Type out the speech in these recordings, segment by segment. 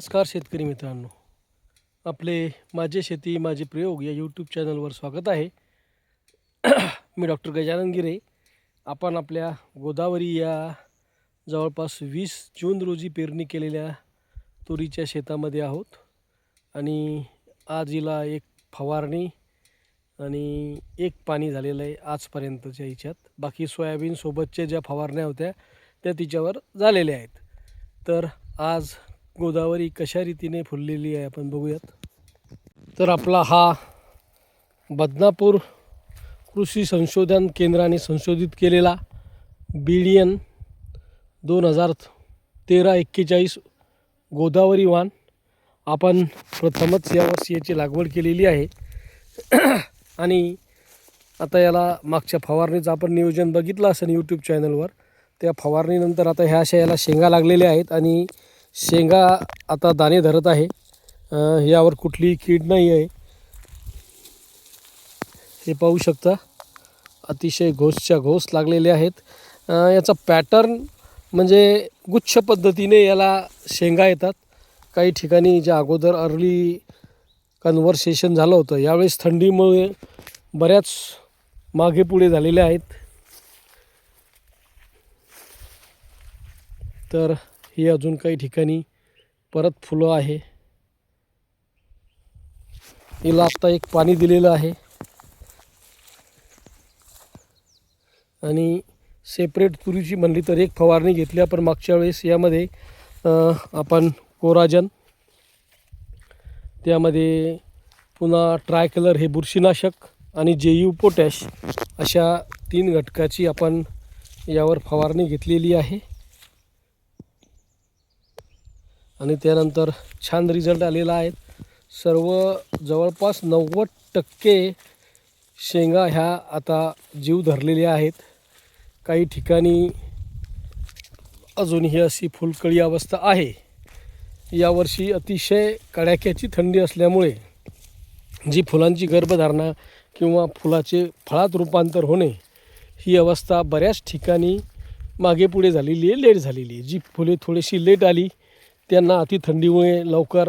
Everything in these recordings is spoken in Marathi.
नमस्कार शेतकरी मित्रांनो. आपले माझे शेती माझे प्रयोग या यूट्यूब चॅनलवर स्वागत आहे. मी डॉक्टर गजानन गिरे. आपण आपल्या गोदावरी या जवळपास वीस जून रोजी पेरणी केलेल्या तुरीच्या शेतामध्ये आहोत. आणि आज हिला एक फवारणी आणि एक पाणी झालेलं आहे आजपर्यंतच्या हिच्यात बाकी सोयाबीनसोबतच्या ज्या फवारण्या होत्या त्या तिच्यावर झालेल्या आहेत. तर आज गोदावरी कशा रीतीने फुललेली आहे आपण बघूयात. तर आपला हा बदनापूर कृषी संशोधन केंद्राने संशोधित केलेला बीडियन दोन हजार तेरा एक्केचाळीस गोदावरी वाण आपण प्रथमच यावर्षी याची लागवड केलेली आहे. आणि आता याला मागच्या फवारणीचं आपण नियोजन बघितलं असेल यूट्यूब चॅनलवर त्या फवारणीनंतर आता ह्या अशा याला शेंगा लागलेल्या आहेत आणि शेंगा आता दाणे धरत आहे. यावर कुठलीही कीड नाही आहे. हे पाहू शकता. अतिशय घोसच्या घोस लागलेले आहेत. याचा पॅटर्न म्हणजे गुच्छ पद्धतीने याला शेंगा येतात. काही ठिकाणी ज्या अगोदर अर्ली कन्व्हर्सेशन झालं होतं यावेळेस थंडीमुळे बऱ्याच मागे पुढे झालेल्या आहेत. तर हे अजून काही ठिकाणी परत फुलं आहे. हिला आत्ता एक पाणी दिलेलं आहे. आणि सेपरेट तुरीची म्हणली तर एक फवारणी घेतली आपण मागच्या वेळेस. यामध्ये आपण कोराजन त्यामध्ये पुन्हा ट्राय कलर हे बुरशीनाशक आणि जे यू पोटॅश अशा तीन घटकाची आपण यावर फवारणी घेतलेली आहे. आणि त्यानंतर छान रिझल्ट आलेला आहे. सर्व जवळपास नव्वद टक्के शेंगा ह्या आता जीव धरलेल्या आहेत. काही ठिकाणी अजूनही अशी फुलकळी अवस्था आहे. यावर्षी अतिशय कडाक्याची थंडी असल्यामुळे जी फुलांची गर्भधारणा किंवा फुलाचे फळात रूपांतर होणे ही अवस्था बऱ्याच ठिकाणी मागे पुढे झालेली आहे लेट झालेली आहे. जी फुले थोडीशी लेट आली त्यांना अति थंडीमुळे लवकर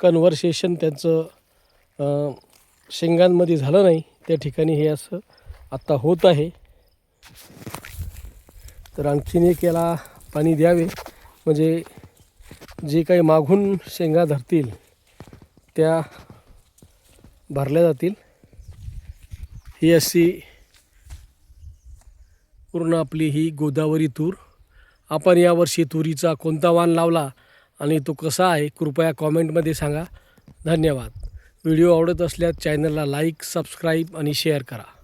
कन्व्हर्सेशन त्यांचं शेंगांमध्ये झालं नाही. त्या ठिकाणी हे असं आत्ता होत आहे. तर आणखीन एक याला पाणी द्यावे. म्हणजे जे काही मागून शेंगा धरतील त्या भरल्या जातील. ही अशी पूर्ण आपली ही गोदावरी तूर. आपण यावर्षी तुरीचा कोणता वाण लावला? आणि तो कसा आहे कृपया कॉमेंटमध्ये सांगा. धन्यवाद. व्हिडिओ आवडत असल्यास चॅनलला लाईक सबस्क्राईब आणि शेअर करा.